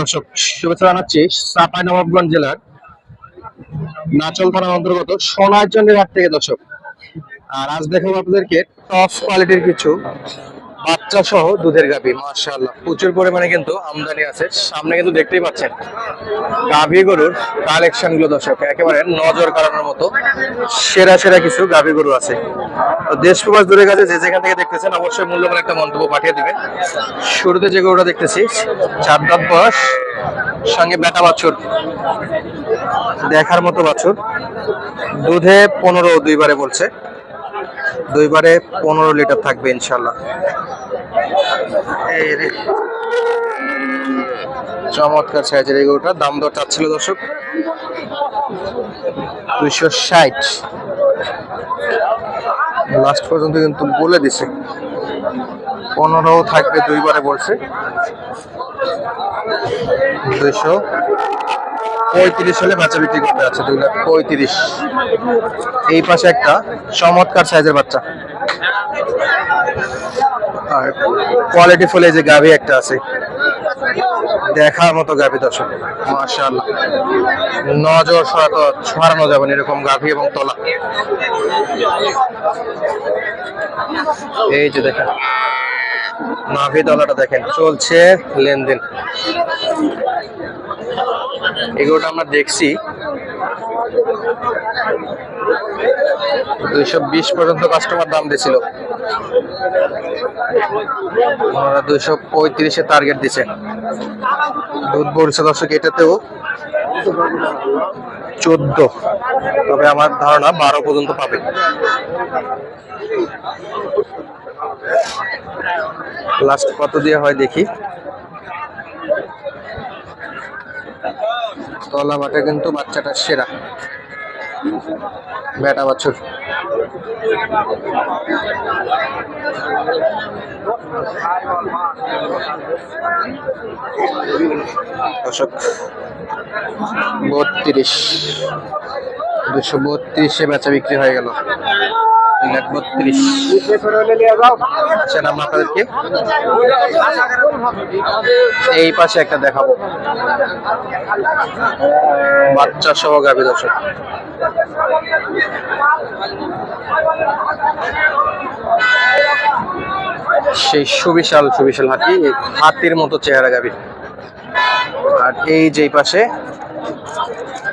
দর্শক জানাচ্ছি জেলার নাচল অন্তর্গত থেকে দর্শক। আর আজ দেখাবো আপনাদেরকে টপ কোয়ালিটির কিছু বাচ্চা সহ দুধের গাভী, মাশাআল্লাহ। প্রচুর পরিমাণে কিন্তু আমদানি আছে। সামনে কিন্তু দেখতেই পাচ্ছেন, গাভী গরুর কালেকশনগুলো দর্শক, একেবারে নজর কাড়ানোর মতো সেরা সেরা কিছু গাভী গরু আছে। দেশ প্রবাস দূরের কাছে যে যেখান থেকে দেখতেছেন, অবশ্যই মূল্যবান একটা মন্তব্য পাঠিয়ে দিবেন। শুরুতে যে গরুটা দেখতেছি, চার দাঁত বয়স, সঙ্গে বেটা বাছুর, দেখার মতো বাছুর। দুধে পনেরো দুইবারে বলছে। দুইবারে পনেরো লিটার থাকবে ইনশাল্লাহ। চমৎকার সাইজের এই দাম দর চাচ্ছিল দর্শক। দুইশো ষাট। লাস্ট পর্যন্ত কিন্তু বলে দিছে। পনেরো থাকবে দুইবারে বলছে। দুইশো পঁয়ত্রিশ হলে বাচ্চা বিক্রি করতে আছে দুই লাখ পঁয়ত্রিশ। এই পাশে একটা চমৎকার সাইজের বাচ্চা। আর কোয়ালিটি ফুলে যে গাভী একটা আছে। দেখার মতো গাভী দর্শক মার্শাল নজর সরাতো ছড়ানো যাবে এরকম গাভী এবং তলা। এই যে দেখেন, নাভি তলাটা দেখেন, চলছে লেনদেন। এগুলোটা আমরা দেখছি। দুইশো বিশ পর্যন্ত কাস্টমার দাম দিছিল। দুইশো পঁয়ত্রিশে টার্গেট দিছে। দুধ বলছে দর্শক, এটাতেও চোদ্দ। তবে আমার ধারণা বারো পর্যন্ত পাবে। লাস্ট কত দিয়ে হয় দেখি। তলা মাঠে কিন্তু বাচ্চাটা সেরা। বেটা বাছুর। বত্রিশ। দুশো বত্রিশে বেচা বিক্রি হয়ে গেল। আচ্ছা এই পাশে একটা দেখাবো। বাচ্চা সহ গাভী দর্শক। সেই সুবিশাল সুবিশাল হাতি হাতির মতো চেহারা গাভী। আর এই যে পাশে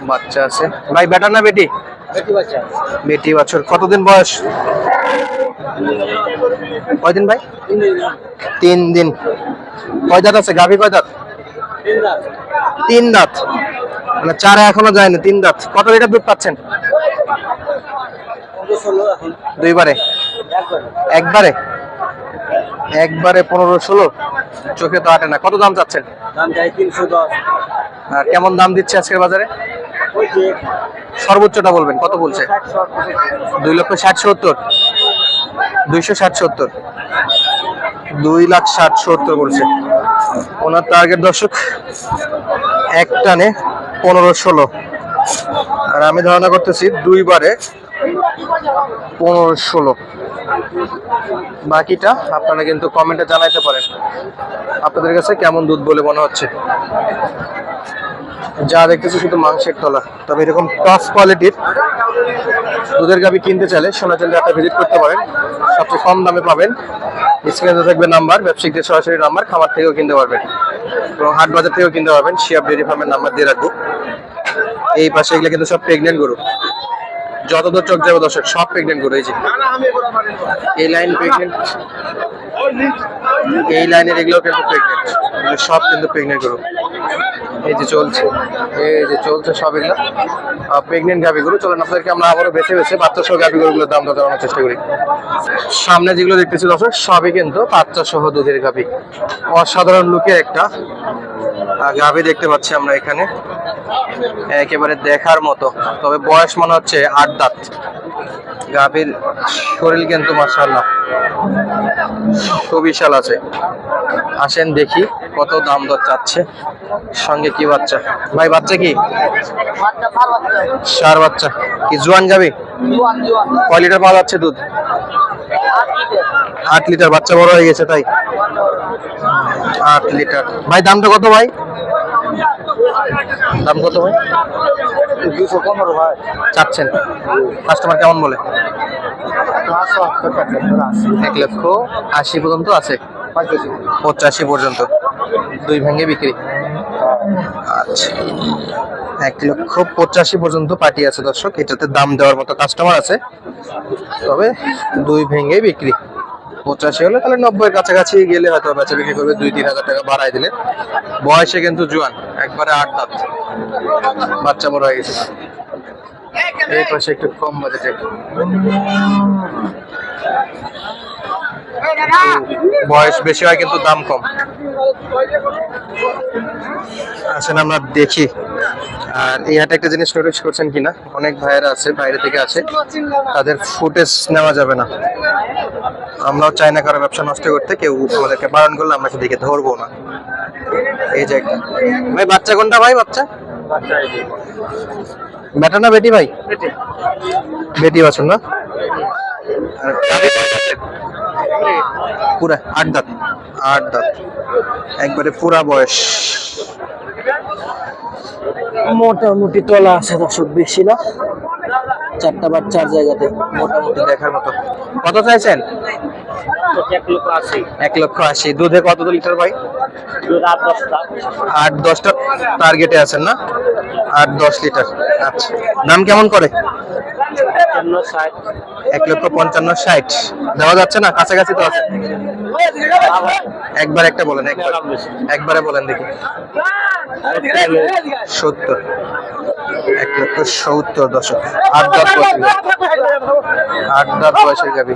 বাচ্চা আছে। ভাই বেটা না বেটি? বেটি বছর কতদিন বয়স? কয়দিন ভাই? তিন দিন। কয় দাঁত আছে? গাভী কয় দাঁত? তিন দাঁত। মানে চারে এখনও যায়নি তিন দাঁত। কত লিটার দুধ পাচ্ছেন? দুইবারে? একবারে। একবারে? পনেরো ষোলো? চোখে তো আটে না। কত দাম চাচ্ছেন? দাম চাই তিনশো দশ। আর কেমন দাম দিচ্ছে আজকের বাজারে? সর্বোচ্চটা বলবেন, কত বলছে? দুই লক্ষ ষাট সত্তর। দুইশো ষাট সত্তর। দুই লাখ ষাট সত্তর বলছে। ওনার টার্গেট দর্শক, এক টানে পনেরো ষোলো। আর আমি ধারণা করতেছি দুইবারে পনেরো ষোলো। বাকিটা আপনারা কিন্তু কমেন্টে জানাইতে পারেন। আপনাদের কাছে কেমন দুধ বলে মনে হচ্ছে? যা দেখতেছি শুধু মাংসের তলা তবে এরকম টপ কোয়ালিটির দুধের গাবি কিনতে চাইলে সোনাচন্দ্রে একটা ভিজিট করতে পারেন। সবচেয়ে কম দামে পাবেন। স্ক্রিনে থাকবে নাম্বার, ব্যবসায়িকদের সরাসরি নাম্বার, খামার থেকেও কিনতে পারবেন। এবং হাট বাজার থেকেও কিনতে পারবেন। শিয়াব ডেয়ারি ফার্মের নাম্বার দিয়ে রাখব। এই পাশে এগুলো কিন্তু সব প্রেগনেন্ট গরু। যত দূর চোখ যাবে দর্শক, সব প্রেগনেন্ট গরু এই লাইন প্রেগনেন্ট এই লাইনের এগুলো কিন্তু প্রেগনেন্ট সব কিন্তু প্রেগনেন্ট গরু। এই যে চলছে, এই যে চলছে সব এগুলো। প্রেগনেন্ট গাভিগুলো, চলেন আপনাদেরকে আমরা আবারও বেছে বেছে বাচ্চা সহ গাভিগুলোর দাম দর জানানোর চেষ্টা করি। সামনে যেগুলো দেখতেছি দর্শক, সবই কিন্তু সহ দুধের গাভি। অসাধারণ লুকে একটা গাভি দেখতে পাচ্ছি আমরা এখানে। একেবারে দেখার মতো। তবে বয়স মনে হচ্ছে আট দাঁত। গাভীর শরীর কিন্তু মাসাল্লাহ সুবিশাল আছে। আসেন দেখি কত দাম দর চাচ্ছে। সঙ্গে কি বাচ্চা? ভাই বাচ্চা কি? সার বাচ্চা। কি জোয়ান যাবে কয় লিটার পাওয়া যাচ্ছে দুধ? আট লিটার। বাচ্চা বড় হয়ে গেছে তাই? আট লিটার। ভাই দামটা কত ভাই? দাম কত ভাই? দুশো পনেরো ভাই। চাচ্ছেন। কাস্টমার কেমন বলে? এক লক্ষ আশি পর্যন্ত আছে। পঁচাশি পর্যন্ত। দুই ভেঙে বিক্রি। আচ্ছা। এক লক্ষ পঁচাশি পর্যন্ত পার্টি আছে দর্শক। এটাতে দাম দেওয়ার মতো কাস্টমার আছে। তবে দুই ভেঙে বিক্রি। পঁচাশি হলে তাহলে নব্বইয়ের কাছাকাছি গেলে হয়তো বেচা বিক্রি করবে দুই তিন হাজার টাকা বাড়াই দিলে। বয়সে কিন্তু জোয়ান, একবারে আট দাঁত। বাচ্চা বড় হয়ে গেছে। এই পাশে একটু কম বাজেটে। বয়স বেশি হয় কিন্তু দাম কম। আসেন, আমরা দেখি। আর এই হাটে একটা জিনিস নোটিস করছেন কিনা? অনেক ভাইয়েরা আছে, বাইরে থেকে আছে। তাদের ফুটেজ নেওয়া যাবে না। আমরাও চাই না কারও ব্যবসা নষ্ট করতে কেউ আমাদেরকে বারণ করলে আমরা সেদিকে ধরবো না। এই যে একটা। ভাই বাচ্চা কোনটা ভাই বাচ্চা? বেটা না বেটি ভাই? বেটি বাছুন না? পুরা আট দাঁত। আট দাঁত। একবারে পুরা বয়স। মোটামুটি তলা আছে দর্শক বেশি না। চারটা বার চার জায়গাতে মোটামুটি দেখার মতো। কত চাইছেন? এক লক্ষ আশি। দুধে কত লিটার ভাই? আট দশটা। টার্গেটে আছেন না? আট দশ লিটার। আচ্ছা। দাম কেমন করে? এক লক্ষ পঞ্চান্ন ষাট। দেওয়া যাচ্ছে না? কাছাকাছি তো আছে। একবার একটা বলেন একবার। একবারে বলেন দেখি। সত্তর। এক লক্ষ সত্তর দশক। আট দাঁত বয়সের আট দাঁত বয়সের গাবি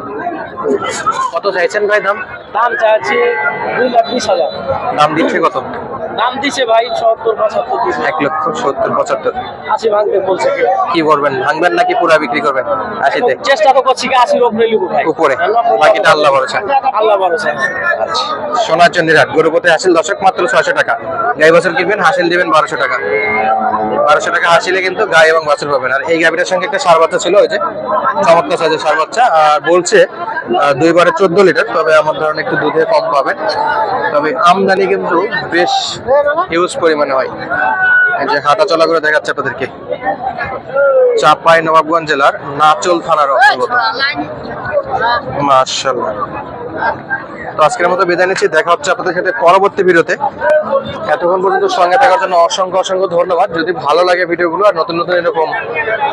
কত চাইছেন ভাই দাম? দাম চাচ্ছি দুই লাখ বিশ হাজার। দাম দিচ্ছে কত? দাম দিছে ভাই সত্তর পঁচাত্তর এক লক্ষ সত্তর পঁচাত্তর। আশি ভাঙতে বলছে কি করবেন? ভাঙবেন নাকি পুরা বিক্রি করবেন? আশিতে। চেষ্টা তো করছি আশির উপরে লিখব ভাই। উপরে। বাকিটা আল্লাহ ভরসা। আল্লাহ ভরসা। আচ্ছা। সোনার চন্দিরহাট গরুপতি হাসিল দশক মাত্র ছয়শো টাকা। গাই বছর কিনবেন হাসিল দিবেন বারোশো টাকা। বারোশো টাকা হাসিলে কিন্তু গাই এবং বাছুর পাবেন। আর এই গাভিটার সঙ্গে একটা সার বাচ্চা ছিল ওই যে চমৎকার সাইজের সার বাচ্চা। আর বলছে দুইবারে চোদ্দ লিটার, তবে আমার ধরেন একটু দুধে কম পাবেন। তবে আমদানি কিন্তু বেশ হিউজ পরিমাণে হয়। যে হাঁটা চলা করে দেখাচ্ছে আপনাদেরকে। চাপাই নবাবগঞ্জ জেলার নাচল থানার অন্তর্গত। মার্শাল্লাহ তো আজকের মতো বিদায় নিচ্ছি। দেখা হচ্ছে আপনাদের সাথে পরবর্তী ভিডিওতে। এতক্ষণ পর্যন্ত সঙ্গে থাকার জন্য অসংখ্য অসংখ্য ধন্যবাদ। যদি ভালো লাগে ভিডিওগুলো আর নতুন নতুন এরকম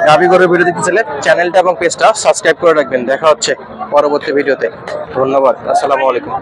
দাবি করে ভিডিও দিতে চাইলে চ্যানেলটা এবং পেজটা সাবস্ক্রাইব করে রাখবেন। দেখা হচ্ছে। পরবর্তী ভিডিওতে। ধন্যবাদ। আসসালামু আলাইকুম।